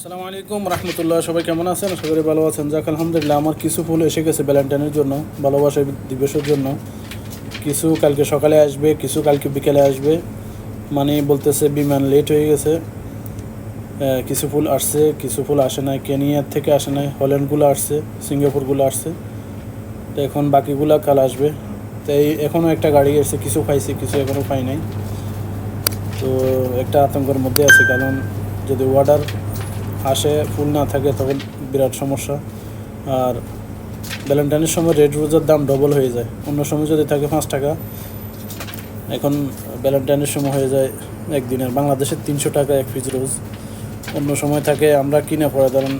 আসসালামু আলাইকুম, রহমতুল্লাহ। সবাই কেমন আছেন? সবাই ভালো আছেন। যাক, আলহামদুলিল্লাহ, আমার কিছু ফুল এসে গেছে ভ্যালেন্টাইনের জন্য ভালোবাসা দিবসের জন্য। কিছু কালকে সকালে আসবে, কিছু কালকে বিকেলে আসবে। মানে বলতেছে, বিমান লেট হয়ে গেছে। কিছু ফুল আসছে, কিছু ফুল আসে নাই। কেনিয়ার থেকে আসে নাই, হল্যান্ডগুলো আসছে, সিঙ্গাপুরগুলো আসছে। তো এখন বাকিগুলো কাল আসবে। তাই এখনও একটা গাড়ি এসেছে কিছু পাইছি কিছু এখনও পাই নাই। তো একটা আতঙ্কের মধ্যে আছে, কারণ যদি অর্ডার আসে, ফুল না থাকে তখন বিরাট সমস্যা। আর ভ্যালেন্টাইনের সময় রেড রোজের দাম ডবল হয়ে যায়। অন্য সময় যদি থাকে পাঁচ টাকা, এখন ভ্যালেন্টাইনের সময় হয়ে যায় একদিনের বাংলাদেশের তিনশো টাকা এক পিস রোজ। অন্য সময় থাকে, আমরা কিনে পড়ে ধরেন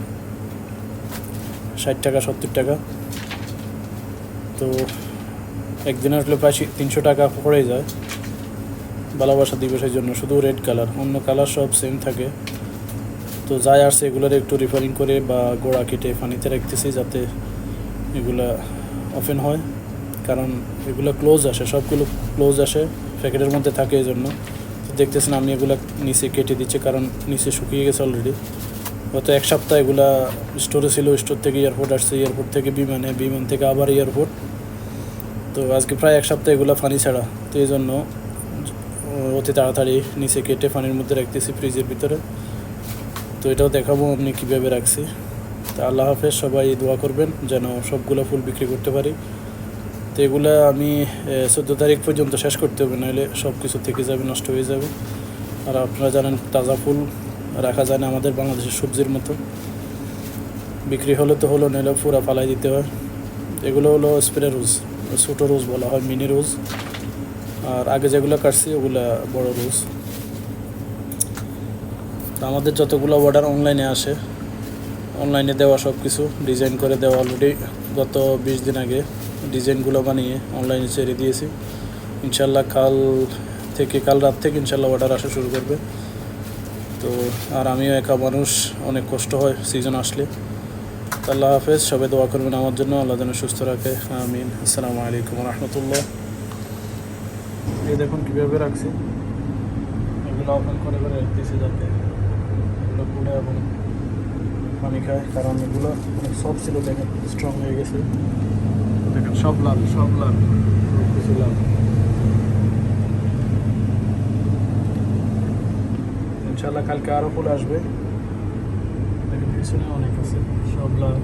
ষাট টাকা, সত্তর টাকা। তো একদিনের আসলে প্রায় তিনশো টাকা পড়ে যায়। ভালোবাসা দিবসের জন্য, শুধু রেড কালার অন্য কালার সব সেম থাকে। তো যাই আসছে এগুলোর একটু রিপেয়ারিং করে বা গোড়া কেটে পানিতে রাখতেছি যাতে এগুলা ওপেন হয়। কারণ এগুলো ক্লোজ আসে, সবগুলো ক্লোজ আসে প্যাকেটের মধ্যে থাকে এই জন্য তো দেখতেছেন আমি এগুলো নিচে কেটে দিচ্ছি কারণ নিচে শুকিয়ে গেছে অলরেডি গত এক সপ্তাহ এগুলা স্টোরে ছিল স্টোর থেকে এয়ারপোর্ট আসছে এয়ারপোর্ট থেকে বিমানে, বিমান থেকে আবার এয়ারপোর্ট তো আজকে প্রায় এক সপ্তাহ এগুলো ফানি ছাড়া। তো এই জন্য অতি তাড়াতাড়ি নিচে কেটে ফানির মধ্যে রাখতেছি ফ্রিজের ভিতরে। তো এটাও দেখাবো আপনি কীভাবে রাখছি। তা আল্লাহ হাফেজ, সবাই দোয়া করবেন যেন সবগুলো ফুল বিক্রি করতে পারি। তো এগুলো আমি চোদ্দ তারিখ পর্যন্ত শেষ করতে হবে, নাহলে সব কিছু থেকে যাবে, নষ্ট হয়ে যাবে। আর আপনারা জানেন, তাজা ফুল রাখা যায় না আমাদের বাংলাদেশের সবজির মতো। বিক্রি হলে তো হলো, নাহলে পুরা ফালাই দিতে হয়। এগুলো হলো স্প্রে রোজ ছোটো রোজ বলা হয় মিনি রোজ আর আগে যেগুলো কাটছি, ওগুলা বড় রোজ তো আমাদের যতগুলো অর্ডার অনলাইনে আসে অনলাইনে দেওয়া সব কিছু ডিজাইন করে দেওয়া অলরেডি গত বিশ দিন আগে ডিজাইনগুলো বানিয়ে অনলাইনে ছেড়ে দিয়েছি। ইনশাল্লাহ কাল থেকে, কাল রাত থেকে ইনশাল্লাহ অর্ডার আসা শুরু করবে। তো আর আমিও একা মানুষ, অনেক কষ্ট হয় সিজন আসলে। আল্লাহ হাফেজ, সবাই দোয়া করবেন আমার জন্য, আল্লাহ যেন সুস্থ রাখে, আমিন। আসসালামু আলাইকুম রহমতুল্লাহ। এই দেখুন কীভাবে রাখছি। এগুলো ওপেন করে করে রাখতেছি যাতে এগুলো পুড়ে এবং পানি খায়, কারণ এগুলো অনেক সব ছিল, দেখেন স্ট্রং হয়ে গেছে। দেখেন, সব লাল সব লাল কিছু লাল। ইনশাল্লাহ কালকে আরও ফুল আসবে। দেখেন, পিছনে অনেক আছে, সব লাল।